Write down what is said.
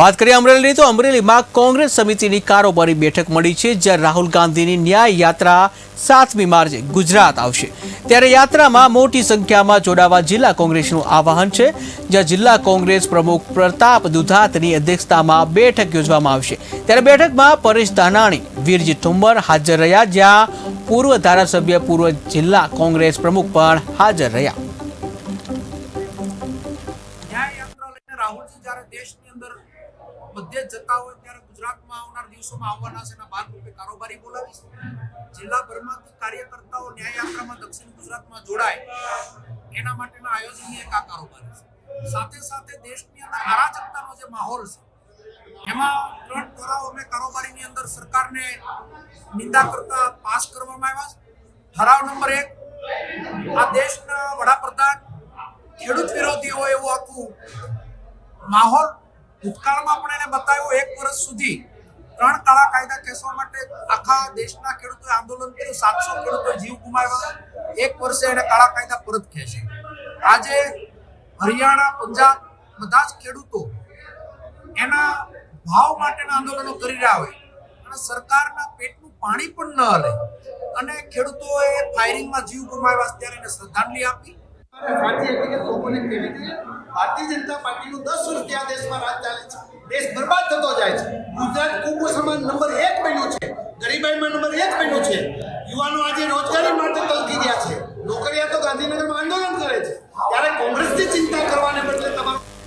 વાત કરીએ અમરેલીની, તો અમરેલીમાં કોંગ્રેસ સમિતિની કારોબારી બેઠક મળી છે, જ્યાં રાહુલ ગાંધીની ન્યાય યાત્રા સાતમી માર્ચે ગુજરાત આવશે. ત્યારે યાત્રામાં મોટી સંખ્યામાં જોડાવા જિલ્લા કોંગ્રેસનું આવાહન છે, જ્યાં જિલ્લા કોંગ્રેસ પ્રમુખ પ્રતાપ દુધાતની અધ્યક્ષતામાં બેઠક યોજવામાં આવશે. ત્યારે બેઠકમાં પરેશ ધાનાણી, વીરજી ઠુંબર હાજર રહ્યા, જ્યાં પૂર્વ ધારાસભ્ય, પૂર્વ જિલ્લા કોંગ્રેસ પ્રમુખ પણ હાજર રહ્યા. રાહુલજી જ્યારે દેશની અંદર બધે જતા હોય ત્યારે ગુજરાતમાં આવનાર દિવસોમાં આવવાના છે એના ભાગરૂપે કારોબારી બોલાવીશ જિલ્લાભરમાંથી કાર્યકર્તાઓ ન્યાય દક્ષિણ ગુજરાતમાં જોડાય. એના માટેના આયોજનની એક આ કારોબારી છે. સાથે સાથે દેશની અંદર અરાજકતાનો જે માહોલ છે, એમાં ત્રણ ઠરાવ અમે કારોબારીની અંદર સરકારને નિંદા કરતા પાસ કરવામાં આવ્યા છે. ઠરાવ નંબર એક, આ દેશના વડાપ્રધાન ખેડૂત વિરોધી હોય એવું આખું માહોલ ભૂતકાળમાં પણ એને બતાવ્યો એક વર્ષ સુધી ત્રણ કાળા કાયદા કેસવા માટે આખા દેશના ખેડૂતોએ આંદોલન કર્યું, સાતસો ખેડૂતોએ જીવ ગુમાવ્યા. એક વર્ષે એને કાળા કાયદા પરત ખેંચે આજે હરિયાણા, પંજાબ બધા જ ખેડૂતો એના ભાવ માટેના આંદોલનો કરી રહ્યા હોય. અને સરકારના પેટનું પાણી પણ ન હલે. અને ખેડૂતોએ ફાયરિંગમાં જીવ ગુમાવ્યા ત્યારે એને શ્રદ્ધાંજલિ આપી. ભારતીય એટલે કે લોકોને કેવી રીતે ભારતીય જનતા પાર્ટીનું દસ વર્ષથી આ દેશમાં રાજ ચાલે છે. દેશ બરબાદ થતો જાય છે. ગુજરાત કુપોષણમાં નંબર એક બન્યું છે. ગરીબાઈમાં નંબર એક બન્યું છે. યુવાનો આજે રોજગારી માટે તલકી રહ્યા છે. નોકરિયા તો ગાંધીનગરમાં